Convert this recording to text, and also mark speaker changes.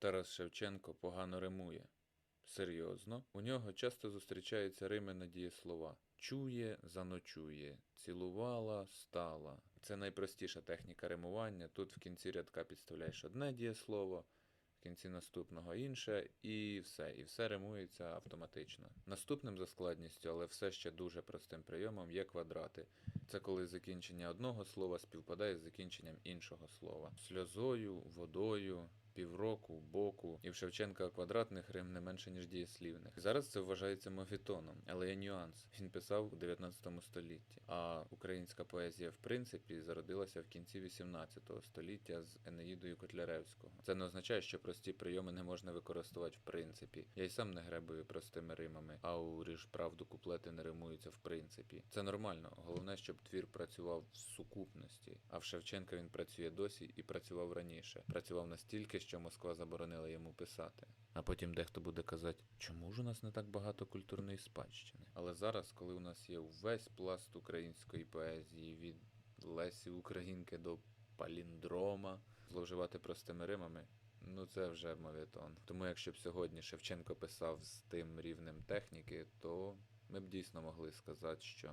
Speaker 1: Тарас Шевченко погано римує. Серйозно, у нього часто зустрічаються рими на дієслова. Чує, заночує, цілувала, стала. Це найпростіша техніка римування. Тут в кінці рядка підставляєш одне дієслово, в кінці наступного інше, і все. І все римується автоматично. Наступним за складністю, але все ще дуже простим прийомом є квадрати. Це коли закінчення одного слова співпадає з закінченням іншого слова. Сльозою, водою, півроку, боку. І в Шевченка квадратних рим не менше, ніж дієслівних. Зараз це вважається мофітоном, але є нюанс. Він писав у 19 столітті, а українська поезія, в принципі, зародилася в кінці 18 століття з Енеїдою Котляревського. Це не означає, що прості прийоми не можна використовувати в принципі. Я й сам не гребую простими римами, а у ріж правду куплети не римуються в принципі. Це нормально. Головне, щоб твір працював в сукупності. А в Шевченка він працює досі і працював раніше. Працював настільки, що Москва заборонила йому писати. А потім дехто буде казати, чому ж у нас не так багато культурної спадщини? Але зараз, коли у нас є увесь пласт української поезії від Лесі Українки до паліндрома, зловживати простими римами. Ну це вже мовітон. Тому якщо б сьогодні Шевченко писав з тим рівнем техніки, то ми б дійсно могли сказати, що